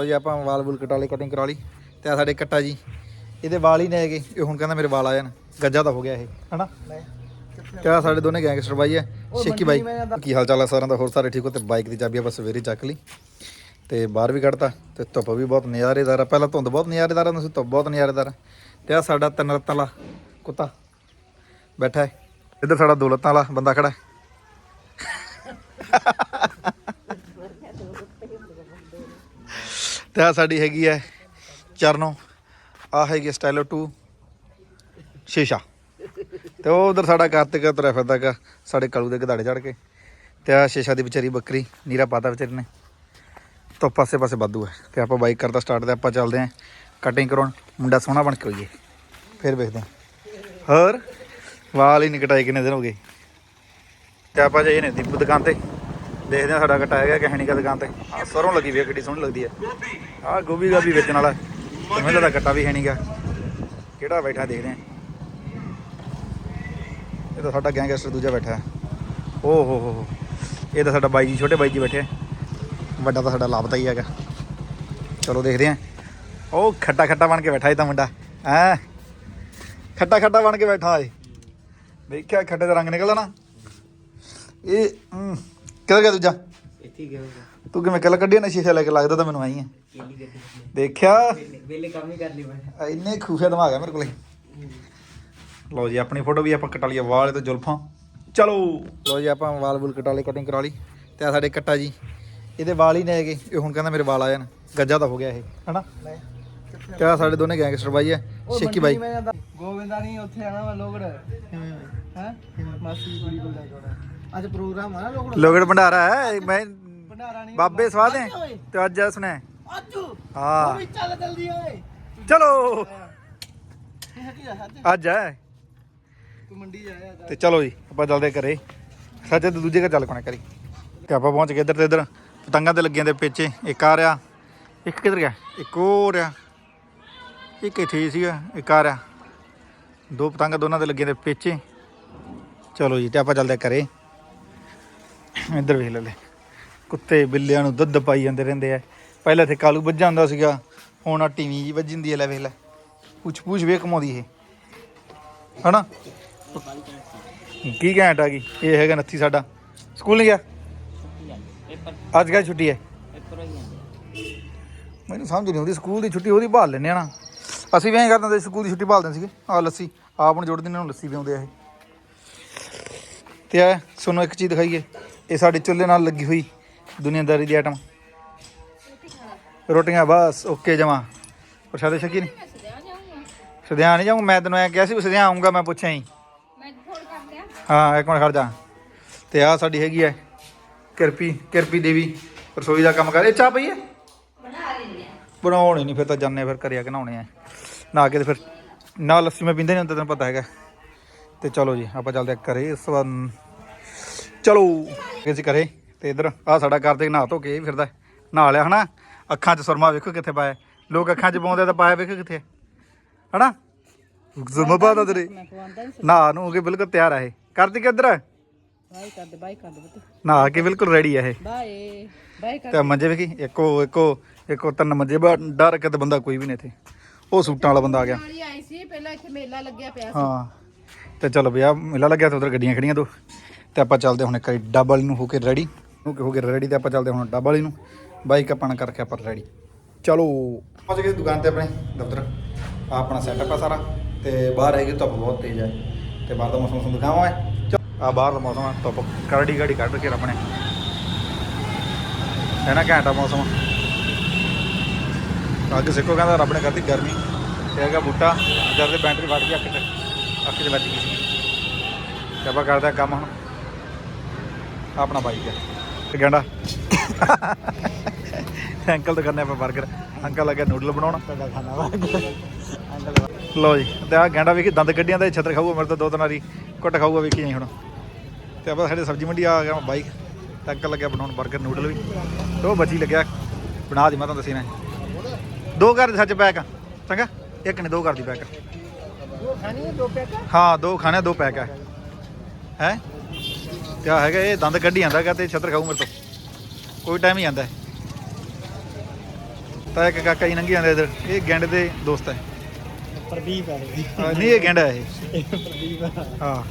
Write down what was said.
ਲੋ ਜੀ ਆਪਾਂ ਵਾਲ ਵੂਲ ਕਟਾ ਲਈ ਕਟਿੰਗ ਕਰਾ ਲਈ। ਤੇ ਆ ਸਾਡੇ ਕੱਟਾ ਜੀ। ਇਹਦੇ ਵਾਲ ਹੀ ਨੇ ਹੈਗੇ। ਇਹ ਹੁਣ ਕਹਿੰਦਾ ਮੇਰੇ ਵਾਲ ਆ ਜਾਣ। ਗੱਜਾ ਤਾਂ ਹੋ ਗਿਆ ਇਹ ਹਨਾ? ਆਹ ਸਾਡੇ ਦੋਨੇ ਗੈਂਗਸਟਰ ਬਾਈ ਹੈ ਸ਼ੇਕੀ ਬਾਈ। ਕੀ ਹਾਲ ਚਾਲ ਹੈ ਸਾਰਿਆਂ ਦਾ? ਹੋਰ ਸਾਰੇ ਠੀਕ ਹੋ? ਤੇ ਬਾਈਕ ਦੀ ਚਾਬੀ ਆਪਾਂ ਸਵੇਰੇ ਚੱਕ ਲਈ। ਤੇ ਬਾਹਰ ਵੀ ਕੱਢਤਾ। ਤੇ ਧੁੱਪ ਵੀ ਬਹੁਤ ਨਜ਼ਾਰੇਦਾਰ ਆ। ਪਹਿਲਾਂ ਧੁੰਦ ਬਹੁਤ ਨਜ਼ਾਰੇਦਾਰ ਆ ਤੁਸੀਂ ਧੁੱਪ ਬਹੁਤ ਨਜ਼ਾਰੇਦਾਰ ਤੇ ਆ ਸਾਡਾ ਤਿੰਨ ਲੱਤਾਂ ਵਾਲਾ ਕੁੱਤਾ ਬੈਠਾ ਹੈ। ਇੱਧਰ ਸਾਡਾ ਦੋ ਲੱਤਾਂ ਵਾਲਾ ਬੰਦਾ ਖੜਾ ਹੈ। ਤੇ ਆ ਸਾਡੀ ਹੈਗੀ ਹੈ ਚਰਨੋ। ਆ ਹੈਗੀ ਸਟਾਈਲੋ 2 ਸ਼ੀਸ਼ਾ। ਤੇ ਉਹ ਉਧਰ ਸਾਡਾ ਕਾਰਤਿਕ ਤੁਰਿਆ ਫਿਰਦਾ ਗਾ ਸਾਡੇ ਕਲੂ ਦੇ ਗਧਾੜੇ ਚੜ ਕੇ। ਤੇ ਆ ਸ਼ੀਸ਼ਾ ਦੀ ਵਿਚਾਰੀ ਬੱਕਰੀ, ਨੀਰਾ ਪਾਤਾ ਵਿਚਾਰੀ ਨੇ। ਤੋਂ ਪਾਸੇ ਪਾਸੇ ਵਾਧੂ ਹੈ। ਤੇ ਆਪਾਂ ਬਾਈਕ ਕਰਦਾ ਸਟਾਰਟ ਤੇ ਆਪਾਂ ਚੱਲਦੇ ਆਂ ਕਟਿੰਗ ਕਰਾਉਣ। ਮੁੰਡਾ ਸੋਹਣਾ ਬਣ ਕੇ ਹੋਈਏ ਫਿਰ ਵੇਖਦੇ ਹਾਂ। ਹੋਰ? ਵਾਲ ਹੀ ਨਹੀਂ ਕਿੰਨੇ ਦਿਨ ਹੋ ਗਏ? ਤੇ ਆਪਾਂ ਜਾਈਏ ਨੇ ਦੀਪੂ ਦੁਕਾਨ ਤੇ। ਦੇਖਦੇ ਆਂ ਸਾਡਾ ਕਟਾਇਆ ਹੈਗਾ ਕਹਿਣੀ ਕਾ ਦੁਕਾਨ ਤੇ। ਆਹ ਸਰੋਂ ਲੱਗੀ ਵੀ ਕਿੱਡੀ ਸੋਹਣੀ ਲੱਗਦੀ ਹੈ ਆਹ ਗੋਭੀ ਗਾਭੀ ਵੇਚਣ ਵਾਲਾ। ਮੈਨੂੰ ਲੱਗਦਾ ਕੱਟਾ ਵੀ ਹੈ ਨਹੀਂਗਾ ਕਿਹੜਾ ਬੈਠਾ ਦੇਖਦੇ ਆਂ। ਇਹ ਤਾਂ ਸਾਡਾ ਗੈਂਗਸਟਰ ਦੂਜਾ ਬੈਠਾ। ਹੈ ਓ ਹੋ ਹੋ ਹੋ। ਇਹ ਤਾਂ ਸਾਡਾ ਬਾਈ ਜੀ, ਛੋਟੇ ਬਾਈ ਜੀ ਬੈਠੇ ਆ। ਵੱਡਾ ਤਾਂ ਸਾਡਾ ਲਾਪਤਾ ਹੀ ਹੈਗਾ। ਚਲੋ ਦੇਖਦੇ ਆਂ। ਉਹ ਖੱਟਾ ਖੱਟਾ ਬਣ ਕੇ ਬੈਠਾ ਇਹ ਤਾਂ ਮੁੰਡਾ। ਐ ਖੱਟਾ ਖੱਟਾ ਬਣ ਕੇ ਬੈਠਾ ਏ। ਦੇਖਿਆ ਖੱਟੇ ਦਾ ਰੰਗ ਨਿਕਲਦਾ ਨਾ। ਇਹ ਕਿਹਦਾ ਗਿਆ ਦੂਜਾ? ਇੱਥੇ ਗਿਆ ਹੋਗਾ ਤੂੰ ਕਿਵੇਂ ਕੱਲ ਕੱਢਿਆ ਨਾ ਸ਼ੀਸ਼ਾ ਲੈ ਕੇ ਲੱਗਦਾ ਤਾਂ ਮੈਨੂੰ ਆਈ ਹੈ ਦੇਖਿਆ? ਵੇਲੇ ਕੰਮ ਹੀ ਕਰ ਲਈ ਮੈਂ। ਇੰਨੇ ਖੂਫੀਆ ਦਿਮਾਗ ਹੈ ਮੇਰੇ ਕੋਲੇ। ਲਓ ਜੀ ਆਪਣੀ ਫੋਟੋ ਵੀ ਆਪਾਂ ਕਟਾ ਲਈ ਵਾਲ ਤੇ ਜ਼ੁਲਫਾਂ। ਚਲੋ। ਲਓ ਜੀ ਆਪਾਂ ਵਾਲ ਵੂਲ ਕਟਾ ਲਈ ਕਟਿੰਗ ਕਰਾ ਲਈ। ਤੇ ਆ ਸਾਡੇ ਕੱਟਾ ਜੀ। ਇਹਦੇ ਵਾਲ ਹੀ ਨੇ ਹੈਗੇ। ਇਹ ਹੁਣ ਕਹਿੰਦਾ ਮੇਰੇ ਵਾਲ ਆ ਜਾਣ। ਗੱਜਾ ਤਾਂ ਹੋ ਗਿਆ ਇਹ ਹਨਾ? ਤੇ ਆ ਸਾਡੇ ਦੋਨੇ ਗੈਂਗਸਟਰ ਬਾਈ ਹੈ ਸ਼ੇਕੀ ਬਾਈ। ਗੋਵਿੰਦਾ ਨਹੀਂ ਉੱਥੇ ਆਣਾ ਵਾ ਲੋਗੜ। ਹੈ। ਮਾਸੀ ਦੀ ਕੁੜੀ ਕੋਲ ਜਾ ਕੇ ਆਉਣਾ। ਅੱਜ ਪ੍ਰੋਗਰਾਮ ਆ ਨਾ ਲੋਗੜ ਲੋਗੜ ਭੰਡਾਰਾ ਹੈ ਮੈਂ ਭੰਡਾਰਾ ਨਹੀਂ ਬਾਬੇ ਸਵਾਦ ਹੈ ਤੇ ਅੱਜ ਆ ਸੁਣਿਆ ਅੱਜ। ਹਾਂ। ਵੀ ਚੱਲ ਜਲਦੀ ਓਏ। ਚਲੋ। ਅੱਜ ਹੈ। ਤੂੰ ਮੰਡੀ ਜਾਇਆ ਤੇ ਚਲੋ ਜੀ ਆਪਾਂ ਚੱਲਦੇ ਘਰੇ। ਸੱਜੇ ਤੇ ਦੂਜੇ ਘਰ ਚੱਲ ਕੋਣੇ ਕਰੀ। ਤੇ ਆਪਾਂ ਪਹੁੰਚ ਗਏ ਇੱਧਰ ਤੇ ਇੱਧਰ। ਪਤੰਗਾਂ ਤੇ ਲੱਗੀਆਂ ਦੇ ਪੇਚੇ। ਇੱਕ ਆ ਰਿਹਾ। ਇੱਕ ਕਿੱਧਰ ਗਿਆ? ਇੱਕ ਉਹ ਰਿਹਾ ਇੱਕ ਇੱਥੇ ਸੀਗਾ। ਇੱਕ ਆ ਰਿਹਾ। ਦੋ ਪਤੰਗਾਂ ਦੋਨਾਂ ਤੇ ਲੱਗੀਆਂ ਦੇ ਪੇਚੇ। ਚਲੋ ਜੀ ਤੇ ਆਪਾਂ ਚੱਲਦੇ ਘਰੇ। ਇੱਧਰ ਵੇਖ ਲੈ ਲੈ। ਕੁੱਤੇ ਬਿੱਲਿਆਂ ਨੂੰ ਦੁੱਧ ਪਾਈ ਜਾਂਦੇ ਰਹਿੰਦੇ ਆ। ਪਹਿਲਾਂ ਇੱਥੇ ਕਾਲੂ ਵੱਜ ਜਾਂਦਾ ਸੀਗਾ ਹੁਣ ਆ ਟੀਵੀ ਜੀ ਵੱਜ ਜਾਂਦੀ ਹੈ ਲੈ ਵੇਖ ਲੈ। ਪੁੱਛ ਪੁੱਛ ਵੇ ਕਮਾਉਂਦੀ ਇਹ। ਹਨਾ? ਕੀ ਘੈਂਟ ਆ ਗਈ ਇਹ ਹੈਗਾ ਨੱਥੀ ਸਾਡਾ। ਸਕੂਲ ਨਹੀਂ ਗਿਆ? ਅੱਜ ਕੱਲ੍ਹ ਛੁੱਟੀ ਹੈ? ਮੈਨੂੰ ਸਮਝ ਨਹੀਂ ਆਉਂਦੀ ਸਕੂਲ ਦੀ ਛੁੱਟੀ ਉਹਦੀ ਭਾਲ ਲੈਂਦੇ ਆ ਨਾ। ਅਸੀਂ ਵੀ ਐਂ ਕਰਦੇ ਹੁੰਦੇ ਸੀ, ਸਕੂਲ ਦੀ ਛੁੱਟੀ ਭਾਲਦੇ ਸੀਗੇ। ਆ ਲੱਸੀ ਆਪ ਨੂੰ ਜੋੜਦੇ ਨੇ ਨੂੰ ਲੱਸੀ ਪਿਆਉਂਦੇ ਆ ਇਹ। ਤੇ ਆ ਤੁਹਾਨੂੰ ਇੱਕ ਚੀਜ਼ ਦਿਖਾਈਏ। ਇਹ ਸਾਡੇ ਚੁੱਲ੍ਹੇ ਨਾਲ ਲੱਗੀ ਹੋਈ ਦੁਨੀਆਦਾਰੀ ਦੀ ਆਈਟਮ ਰੋਟੀਆਂ, ਬਸ ਓਕੇ ਜਮਾ। ਪ੍ਰਸ਼ਾਦੇ ਛਕੀ ਨਹੀਂ ਸਦਿਆਂ ਨਹੀਂ ਜਾਊਂ ਮੈਂ ਤੈਨੂੰ ਐ ਕਿਹਾ ਸੀ ਵੀ ਸਦਿਆਂ ਆਉਂਗਾ ਮੈਂ ਪੁੱਛਿਆ ਹੀ ਹਾਂ, ਇੱਕ ਮਿੰਟ ਖੜ ਜਾ। ਤੇ ਆ ਸਾਡੀ ਹੈਗੀ ਹੈ ਕਿਰਪੀ ਕਿਰਪੀ ਦੇਵੀ, ਰਸੋਈ ਦਾ ਕੰਮ ਕਰ। ਇਹ ਚਾਹ ਪਈ ਹੈ ਬਣਾ ਲੈਂਦੇ ਆ ਬਣਾਉਣੇ ਨਹੀਂ ਫਿਰ ਤਾਂ ਜਾਣੇ ਫਿਰ ਘਰੇ ਆ ਕੇ ਨਹਾਉਣੇ ਆ। ਨਹਾ ਕੇ ਤੇ ਫਿਰ ਨਾ ਲੱਸੀ ਮੈਂ ਪੀਂਦਾ ਨਹੀਂ ਹੁੰਦਾ ਤੈਨੂੰ ਪਤਾ ਹੈਗਾ। ਤੇ ਚਲੋ ਜੀ, ਆਪਾਂ ਚੱਲਦੇ ਆ ਘਰੇ। ਇਸ ਵਾਰ ਚਲੋ। ਅਸੀਂ ਘਰੇ ਤੇ ਇਧਰ ਆ ਸਾਡਾ ਕਰਦੇ ਨਹਾ ਧੋ ਕੇ ਇਹ ਫਿਰਦਾ। ਨਹਾ ਲਿਆ ਹਨਾ? ਅੱਖਾਂ 'ਚ ਸੁਰਮਾ ਵੇਖੋ ਕਿੱਥੇ ਪਾਇਆ ਲੋਕ ਅੱਖਾਂ 'ਚ ਪਾਉਂਦੇ ਤਾਂ ਪਾਇਆ ਵੇਖੋ ਕਿੱਥੇ। ਹਨਾ? ਸੁਰਮਾ ਪਾਦਾ ਤੇਰੇ। ਨਹੀਂ ਨੂੰ ਕੇ ਬਿਲਕੁਲ ਤਿਆਰ ਆ ਇਹ। ਕਰਦੀ ਕਿੱਧਰ ਬਾਈ ਕਰ ਦੇ ਬਾਈ ਕਰ ਦੇ ਬਤ ਨਹਾ ਕੇ ਬਿਲਕੁਲ ਰੈਡੀ ਆ ਇਹ। ਬਾਈ ਕਰ। ਤੇ ਮੰਜੇ ਵੇਖੀ ਇੱਕੋ ਇੱਕੋ ਇੱਕੋ ਤਿੰਨ ਮੰਜੇ ਡਰ ਕੇ ਤੇ ਬੰਦਾ ਕੋਈ ਵੀ ਨਹੀਂ ਇੱਥੇ। ਉਹ ਸੂਟਾਂ ਵਾਲਾ ਬੰਦਾ ਆ ਗਿਆ। ਆਈ ਸੀ ਪਹਿਲਾਂ ਇੱਥੇ ਮੇਲਾ ਲੱਗਿਆ ਪਿਆ ਹਾਂ। ਤੇ ਚਲੋ ਵੀ ਆ ਮੇਲਾ ਲੱਗਿਆ ਤੇ ਉਧਰ ਗੱਡੀਆਂ ਖੜੀਆਂ ਤੋਂ ਤੇ ਆਪਾਂ ਚੱਲਦੇ ਹੁਣ ਇੱਕ ਡੱਬ ਵਾਲੀ ਨੂੰ ਹੋ ਕੇ ਰੈਡੀ ਹੋ ਕੇ ਹੋ ਕੇ ਰੈਡੀ ਤੇ ਆਪਾਂ ਚੱਲਦੇ ਹੁਣ ਡੱਬ ਵਾਲੀ ਨੂੰ ਬਾਈਕ ਆਪਾਂ ਕਰਕੇ ਆਪਾਂ ਰੈਡੀ ਚਲੋ, ਪਹੁੰਚ ਗਏ ਦੁਕਾਨ ਤੇ ਆਪਣੇ ਦਫ਼ਤਰ। ਆ ਆਪਣਾ ਸੈਟਅਪ ਆ ਸਾਰਾ। ਤੇ ਬਾਹਰ ਹੈਗੀ ਧੁੱਪ ਬਹੁਤ ਤੇਜ਼ ਹੈ ਤੇ ਬਾਹਰ ਦਾ ਮੌਸਮ ਤੁਹਾਨੂੰ ਦਿਖਾਵਾਂ ਮੈਂ। ਆ ਬਾਹਰ ਦਾ ਮੌਸਮ ਹੈ ਧੁੱਪ। ਕਰੜੀ ਗਾੜੀ ਕੱਢ ਕੇ ਆਪਣੇ ਹੈ ਨਾ ਘੈਂਟਾ ਮੌਸਮ। ਅੱਗ ਸਿੱਕੋ ਕਹਿੰਦਾ ਰੱਬ ਨੇ ਕਰਤੀ ਗਰਮੀ। ਤੇ ਹੈਗਾ ਬੂਟਾ। ਜਦ ਤੇ ਬੈਟਰੀ ਫਟ ਗਈ ਅੱਖ 'ਚ ਅੱਖ 'ਚ ਵੱਜ ਗਈ ਸੀ। ਆਪਾਂ ਕਰਦੇ ਆ ਕੰਮ ਹੁਣ। ਆਪਣਾ ਬਾਈਕ ਹੈ। ਤੇ ਗੰਡਾ। ਅੰਕਲ ਤੋਂ ਕਰਨੇ ਆਪਾਂ 버ਗਰ ਅੰਕਲ ਲੱਗਾ ਨੂਡਲ ਬਣਾਉਣ। ਤੁਹਾਡਾ ਖਾਣਾ ਵਾ। ਅੰਕਲ ਲਓ ਜੀ ਤੇ ਆ ਗੰਡਾ ਵੇਖੀ ਦੰਦ ਕੱਢੀਆਂ ਦਾ ਛਤਰ ਖਾਊਗਾ ਮੇਰੇ ਤੋਂ ਦੋ ਤਿੰਨ ਵਾਰੀ। ਕੁੱਟ ਖਾਊਗਾ ਵੇਖੀ ਜਾਈ ਹੁਣ। ਤੇ ਆਪਾਂ ਸਾਡੇ ਸਬਜ਼ੀ ਮੰਡੀ ਆ ਗਿਆ ਬਾਈਕ ਤੇ ਅੰਕਲ ਲੱਗਿਆ ਬਣਾਉਣ 버ਗਰ ਨੂਡਲ ਵੀ। ਤੇ ਉਹ ਬਚੀ ਲੱਗਿਆ। ਬਣਾ ਦੀ ਮੈਂ ਤੁਹਾਨੂੰ ਦੱਸੀ ਨਾ ਦੋ ਘਰ ਦੇ ਸੱਚ ਪੈਕ ਚੰਗਾ? ਇੱਕ ਨੇ ਦੋ ਘਰ ਦੀ ਪੈਕ ਉਹ ਖਾਣੀ ਹੈ ਦੋ ਪੈਕ ਹਾਂ ਦੋ ਖਾਣੇ ਦੋ ਪੈਕ ਹੈ ਹੈ? ਕਿਆ ਹੈਗਾ ਇਹ ਦੰਦ ਕੱਢੀ ਜਾਂਦਾ ਹੈਗਾ ਤੇ ਛਤਰ ਖਾਊ ਮੇਰੇ ਤੋਂ। ਕੋਈ ਟਾਈਮ ਹੀ ਆਂਦਾ। ਤਾਂ ਇੱਕ ਕਾਕਾ ਜੀ ਲੰਘੀ ਜਾਂਦੇ ਇਧਰ। ਇਹ ਗੈਂਡ ਦੇ ਦੋਸਤ ਹੈ ਪ੍ਰਦੀਪ ਹਾਂ, ਨਹੀਂ ਇਹ ਗੈਂਡਾ ਹੈ ਇਹ। ਪ੍ਰਦੀਪ ਹਾਂ।